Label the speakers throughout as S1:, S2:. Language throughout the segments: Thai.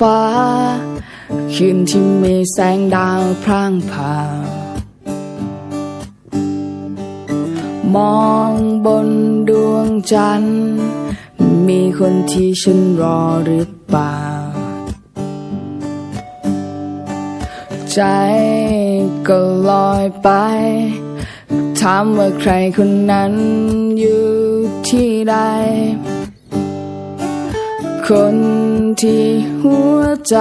S1: ฟ้า คืนที่มีแสงดาวพร่างพราวมองบนดวงจันทร์ มีคนที่ฉันรอหรือเปล่า ใจก็ลอยไป ถามว่าใครคนนั้นอยู่ที่ใด คนที่หัวใจ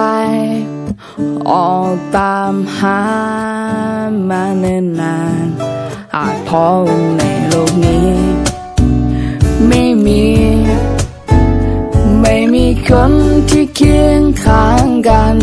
S1: ออกตามหามาเนิ่นนานอาจพบในโลกนี้ ไม่มี ไม่มีคนที่เคียงข้างกัน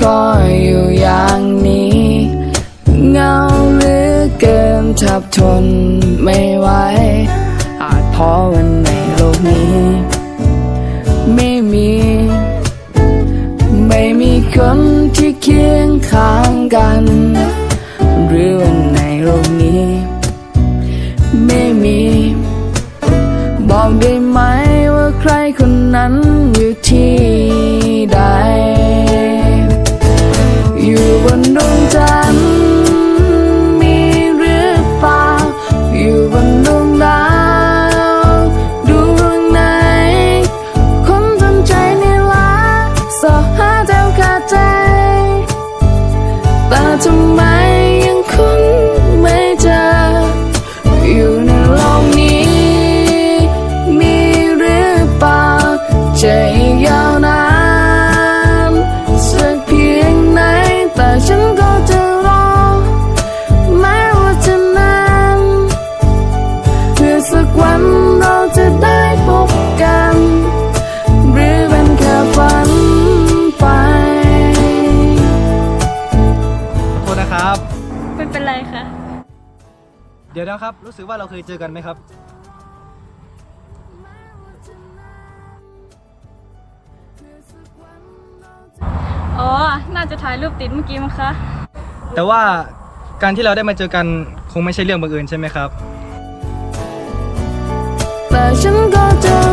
S1: คอยอยู่อย่างนี้ เงาหรือเกินทับทนไม่ไหว อาจเพราะวันในโลกนี้ ไม่มี ไม่มีคนที่เคียงข้างกัน หรือวันในโลกนี้ แต่
S2: ท ดี๋ยวนะครับ รู้สึกว่าเราเคยเจอกันไหมครับ
S3: อ๋อ น่าจะถ่ายรูปติดเมื่อกี้มั้งคะ
S2: แต่ว่าการที่เราได้มาเจอกันคงไม่ใช่เรื่องบังเอิญใช่ไหมครับ
S1: แต่ฉันก็จะรอ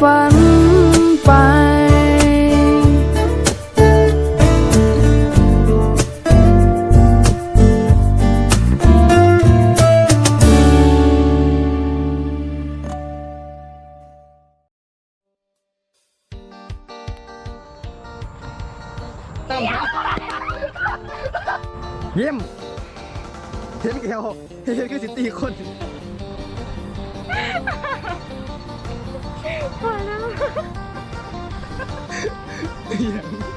S1: ฝันไป
S2: เยี่ยมเห็นแกวเห็นคือสิตีคน い や